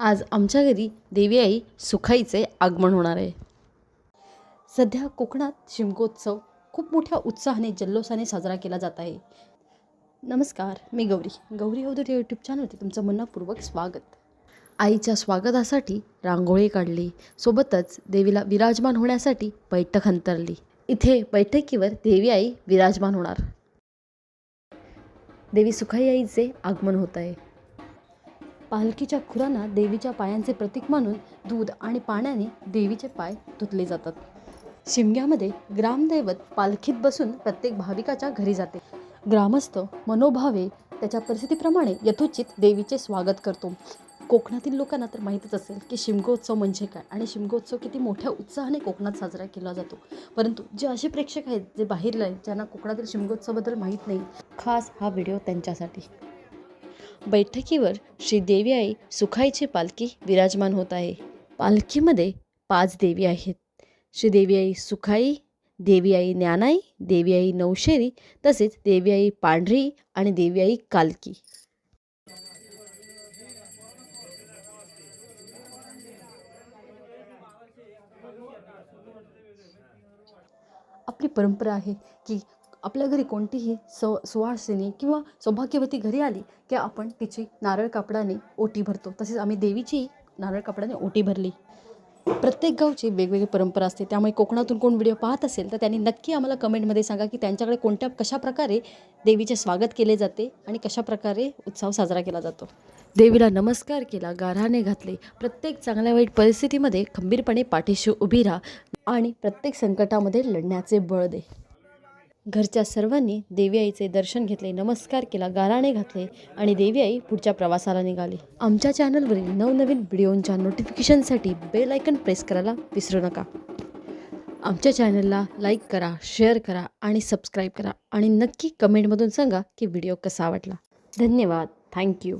आज आमच्या घरी देवी आई सुखाईचे आगमन होणार आहे. सध्या कोकणात शिमगोत्सव खूप मोठ्या उत्साहाने जल्लोषाने साजरा केला जात आहे. नमस्कार मी गौरी. गौरी अवधूत या यूट्यूब चॅनलवरती तुमचं मनपूर्वक स्वागत. आईच्या स्वागतासाठी रांगोळी काढली. सोबतच देवीला विराजमान होण्यासाठी बैठक अंतरली. इथे बैठकीवर देवी आई विराजमान होणार. देवी सुखाई आईचे आगमन होत आहे. पालखीच्या खुरांना देवीच्या पायांचे प्रतीक मानून दूध आणि पाण्याने देवीचे पाय धुतले जातात. शिमग्यामध्ये ग्रामदैवत पालखीत बसून प्रत्येक भाविकाच्या घरी जाते. ग्रामस्थ मनोभावे त्याच्या परिस्थितीप्रमाणे यथोचित देवीचे स्वागत करतो. कोकणातील लोकांना तर माहीतच असेल की शिमगोत्सव म्हणजे काय आणि शिमगोत्सव किती मोठ्या उत्साहाने कोकणात साजरा केला जातो. परंतु जे असे प्रेक्षक आहेत जे बाहेरला आहेत ज्यांना कोकणातील शिमगोत्सवाबद्दल माहीत नाही खास हा व्हिडिओ त्यांच्यासाठी. बैठकीवर श्री देवी आई सुखाईची पालखी विराजमान होत आहे. पालखीमध्ये पाच देवी आहेत. श्री देवी आई सुखाई देवी आई ज्ञानाई देवी आई नवशेरी तसेच देवी आई पांढरी आणि देवी आई कालकी. आपली परंपरा आहे की आपल्या घरी कोणतीही सौ सुवासिनी किंवा सौभाग्यवती घरी आली की आपण तिची नारळ कापडाने ओटी भरतो. तसेच आम्ही देवीची नारळ कापडाने ओटी भरली. प्रत्येक गावची वेगवेगळी परंपरा असते. त्यामुळे कोकणातून कोण व्हिडिओ पाहत असेल तर त्यांनी नक्की आम्हाला कमेंटमध्ये सांगा की त्यांच्याकडे कोणत्या कशा प्रकारे देवीचे स्वागत केले जाते आणि कशा प्रकारे उत्सव साजरा केला जातो. देवीला नमस्कार केला गाराने घातले. प्रत्येक चांगल्या वाईट परिस्थितीमध्ये खंबीरपणे पाठीशी उभी राहा आणि प्रत्येक संकटामध्ये लढण्याचे बळ दे. घरच्या सर्वांनी देवी आईचे दर्शन घेतले नमस्कार केला गाराणे घातले आणि देवी आई पुढच्या प्रवासाला निघाली. आमच्या चॅनलवरील नवनवीन व्हिडिओंच्या नोटिफिकेशनसाठी बेल आयकन प्रेस करायला विसरू नका. आमच्या चॅनलला लाईक करा शेअर करा आणि सबस्क्राईब करा आणि नक्की कमेंटमधून सांगा की व्हिडिओ कसा वाटला. धन्यवाद. थँक्यू